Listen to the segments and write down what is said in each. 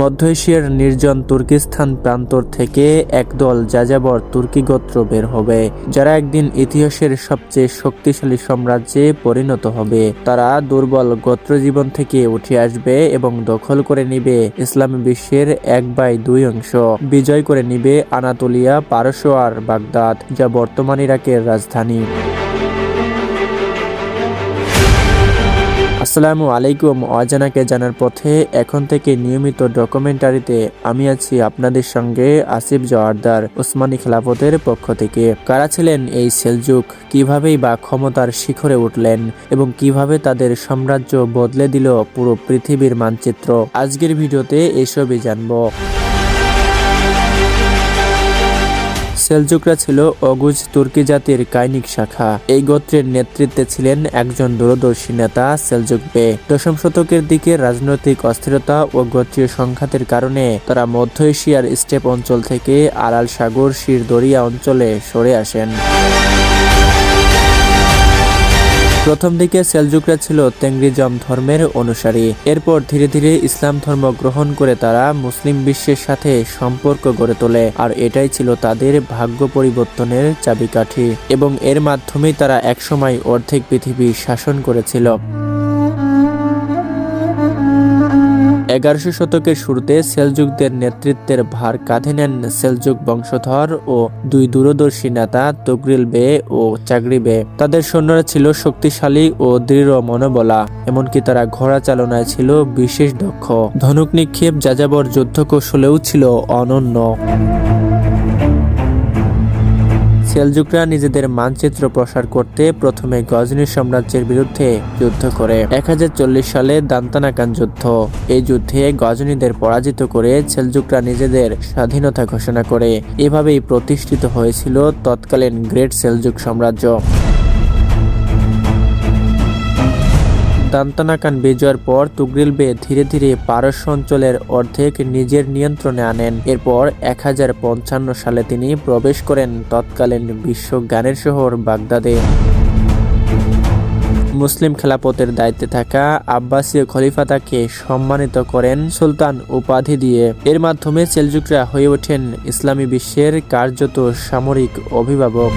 মধ্য এশিয়ার নির্জন তুর্কিস্তান প্রান্তর থেকে একদল যাযাবর তুর্কি গোত্র বের হবে, যারা একদিন ইতিহাসের সবচেয়ে শক্তিশালী সাম্রাজ্যে পরিণত হবে। তারা দুর্বল গোত্র জীবন থেকে উঠে আসবে এবং দখল করে নিবে ইসলামী বিশ্বের এক বাই দুই অংশ। বিজয় করে নিবে আনাতোলিয়া, পারস্য আর বাগদাদ, যা বর্তমান ইরাকের রাজধানী। আসসালামু আলাইকুম অজানাকে জানার পথে এখন থেকে নিয়মিত ডকুমেন্টারিতে আমি আছি আপনাদের সঙ্গে আসিফ জওয়ারদার ওসমানী খেলাফতের পক্ষ থেকে। কারা ছিলেন এই সেলজুক? কিভাবেই বা ক্ষমতার শিখরে উঠলেন এবং কীভাবে তাদের সাম্রাজ্য বদলে দিল পুরো পৃথিবীর মানচিত্র? আজকের ভিডিওতে এসবই জানব। সেলজুকরা ছিল অগুজ তুর্কি জাতির কাইনিক শাখা। এই গোত্রের নেতৃত্বে ছিলেন একজন দূরদর্শী নেতা সেলজুক বে দশম শতকের দিকে রাজনৈতিক অস্থিরতা ও গোত্রীয় সংঘাতের কারণে তারা মধ্য এশিয়ার স্টেপ অঞ্চল থেকে আড়াল সাগর, শিরদরিয়া অঞ্চলে সরে আসেন। প্রথম দিকে সেলজুকরা ছিল তেংরিজম ধর্মের অনুসারী। এরপর ধীরে ধীরে ইসলাম ধর্ম গ্রহণ করে তারা মুসলিম বিশ্বের সাথে সম্পর্ক গড়ে তোলে, আর এটাই ছিল তাদের ভাগ্য পরিবর্তনের চাবিকাঠি। এবং এর মাধ্যমেই তারা একসময় অর্ধেক পৃথিবী শাসন করেছিল। এগারোশো শতকের শুরুতে সেলজুকদের নেতৃত্বের ভার কাঁধে নেন সেলজুক বংশধর ও দুই দূরদর্শী নেতা তগরিল বে ও চাকরি বে। তাদের সৈন্যরা ছিল শক্তিশালী ও দৃঢ় মনোবলা, এমনকি তারা ঘোড়া চালনায় ছিল বিশেষ দক্ষ। ধনুক নিক্ষেপ যাযাবর যুদ্ধ কৌশলেও ছিল অনন্য। সেলজুকরা নিজেদের মানচিত্র প্রসার করতে প্রথমে গজনী সাম্রাজ্যের বিরুদ্ধে যুদ্ধ করে। এক হাজার চল্লিশ সালে দান্তানাকান যুদ্ধ। এই যুদ্ধে গজনীদের পরাজিত করে সেলজুকরা নিজেদের স্বাধীনতা ঘোষণা করে। এভাবেই প্রতিষ্ঠিত হয়েছিল তৎকালীন গ্রেট সেলজুক সাম্রাজ্য। দান্তানাকান বিজয়ের পর তুগরিল বে ধীরে ধীরে পারস্য অঞ্চলের অর্ধেক নিজের নিয়ন্ত্রণে আনেন। এরপর এক হাজার পঞ্চান্ন সালে তিনি প্রবেশ করেন তৎকালীন বিশ্ব গানের শহর বাগদাদে। মুসলিম খেলাপথের দায়িত্বে থাকা আব্বাসীয় খলিফা তাকে সম্মানিত করেন সুলতান উপাধি দিয়ে। এর মাধ্যমে সেলজুকরা হয়ে ওঠেন ইসলামী বিশ্বের কার্যত সামরিক অভিভাবক।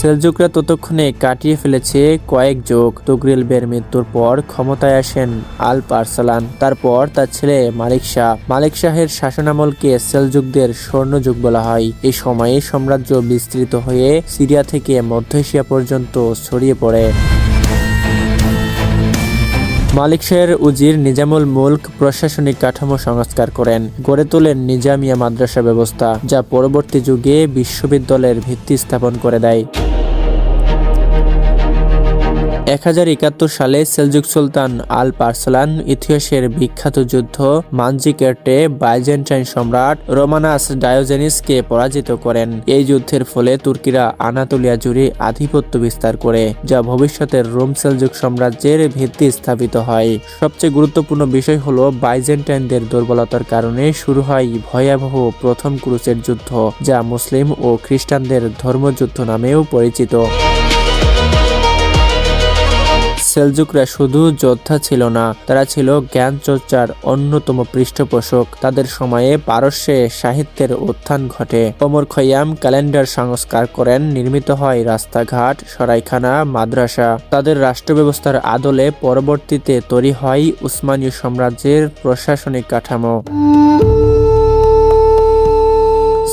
সেলজুকরা ততক্ষণে কাটিয়ে ফেলেছে কয়েক যুগ। তুগরিল বের মৃত্যুর পর ক্ষমতায় আসেন আল পারসালান। তারপর তার ছেলে মালিক শাহ। মালিক শাহের শাসনামলকে সেলজুকদের স্বর্ণযুগ বলা হয়। এই সময়ে সাম্রাজ্য বিস্তৃত হয়ে সিরিয়া থেকে মধ্য এশিয়া পর্যন্ত ছড়িয়ে পড়ে। মালিক শাহের উজির নিজামুল মুলক প্রশাসনিক কাঠামো সংস্কার করেন। গড়ে তোলেন নিজামিয়া মাদ্রাসা ব্যবস্থা, যা পরবর্তী যুগে বিশ্ববিদ্যালয়ের ভিত্তি স্থাপন করে দেয়। এক হাজার একাত্তর সালে সেলজুক সুলতান আল পার্সলান ইতিহাসের বিখ্যাত যুদ্ধ মানজিকের্টে বাইজেন্টাইন সম্রাট রোমানাস ডায়োজেনিসকে পরাজিত করেন। এই যুদ্ধের ফলে তুর্কিরা আনাতোলিয়া জুড়ে আধিপত্য বিস্তার করে, যা ভবিষ্যতের রোম সেলজুক সাম্রাজ্যের ভিত্তি স্থাপিত হয়। সবচেয়ে গুরুত্বপূর্ণ বিষয় হলো বাইজেন্টাইনদের দুর্বলতার কারণে শুরু হয় ভয়াবহ প্রথম ক্রুসের যুদ্ধ, যা মুসলিম ও খ্রিস্টানদের ধর্মযুদ্ধ নামেও পরিচিত। সেলজুকরা শুধু যোদ্ধা ছিল না, তারা ছিল জ্ঞান চর্চার অন্যতম পৃষ্ঠপোষক। তাদের সময়ে পারস্যে সাহিত্যের উত্থান ঘটে। ওমর খৈয়াম ক্যালেন্ডার সংস্কার করেন, নির্মিত হয় রাস্তাঘাট, সরাইখানা, মাদ্রাসা। তাদের রাষ্ট্র ব্যবস্থার আদলে পরবর্তীতে তৈরি হয় উসমানীয় সাম্রাজ্যের প্রশাসনিক কাঠামো।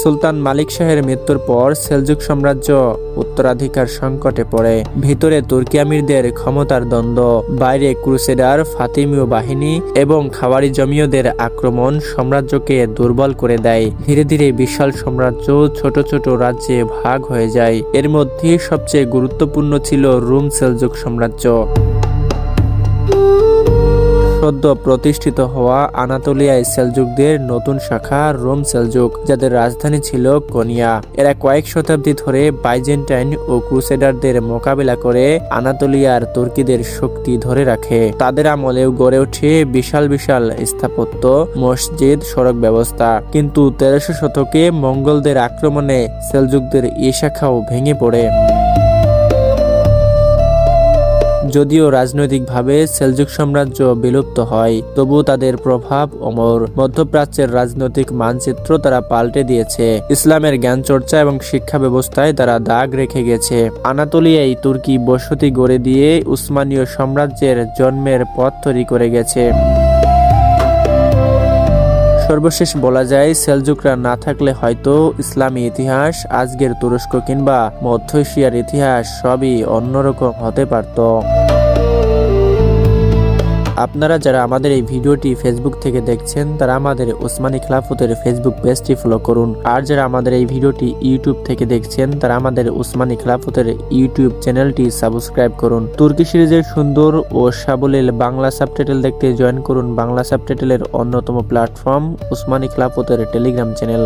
সুলতান মালিক শাহের মৃত্যুর পর সেলজুক সাম্রাজ্য উত্তরাধিকার সংকটে পড়ে। ভিতরে তুর্কি আমিরদের ক্ষমতার দ্বন্দ্ব, বাইরে ক্রুসেডার ফাতিমীয় বাহিনী এবং খাওয়ারি জমিয়দের আক্রমণ সাম্রাজ্যকে দুর্বল করে দেয়। ধীরে ধীরে বিশাল সাম্রাজ্য ছোট ছোট রাজ্যে ভাগ হয়ে যায়। এর মধ্যে সবচেয়ে গুরুত্বপূর্ণ ছিল রুম সেলজুক সাম্রাজ্য। সদ্য প্রতিষ্ঠিত হওয়া আনাতোলিয়ায় সেলজুকদের নতুন শাখা রোম সেলজুক যাদের রাজধানী ছিল কনিয়া। এরা কয়েক শতাব্দী ধরে বাইজেন্টাইন ও ক্রুসেডারদের মোকাবিলা করে আনাতোলিয়ার তুর্কিদের শক্তি ধরে রাখে। তাদের আমলেও গড়ে ওঠে বিশাল বিশাল স্থাপত্য, মসজিদ, সড়ক ব্যবস্থা। কিন্তু তেরোশো শতকে মঙ্গলদের আক্রমণে সেলজুকদের এ শাখাও ভেঙে পড়ে। যদিও রাজনৈতিকভাবে সেলজুক সাম্রাজ্য বিলুপ্ত হয়, তবু তাদের প্রভাব অমর। মধ্যপ্রাচ্যের রাজনৈতিক মানচিত্র তারা পাল্টে দিয়েছে। ইসলামের জ্ঞান চর্চা এবং শিক্ষা ব্যবস্থায় তারা দাগ রেখে গেছে। আনাতোলিয়ায় তুর্কি বসতি গড়ে দিয়ে উসমানীয় সাম্রাজ্যের জন্মের পথ তৈরি করে গেছে। সর্বশেষ বলা যায়, সেলজুকরা না থাকলে হয়তো ইসলামী ইতিহাস আজকের তুরস্ক কিংবা মধ্য এশিয়ার ইতিহাস সবই অন্যরকম হতে পারত। আপনারা যারা আমাদের এই ভিডিওটি ফেসবুক থেকে দেখছেন, তারা আমাদের ওসমানী খিলাফতের ফেসবুক পেজটি ফলো করুন। আর যারা আমাদের এই ভিডিওটি ইউটিউব থেকে দেখছেন, তারা আমাদের ওসমানী খিলাফতের ইউটিউব চ্যানেলটি সাবস্ক্রাইব করুন। তুর্কি সিরিজের সুন্দর ও সাবলীল বাংলা সাবটাইটেল দেখতে জয়েন করুন বাংলা সাবটাইটেলের অন্যতম প্ল্যাটফর্ম ওসমানী খিলাফতের টেলিগ্রাম চ্যানেল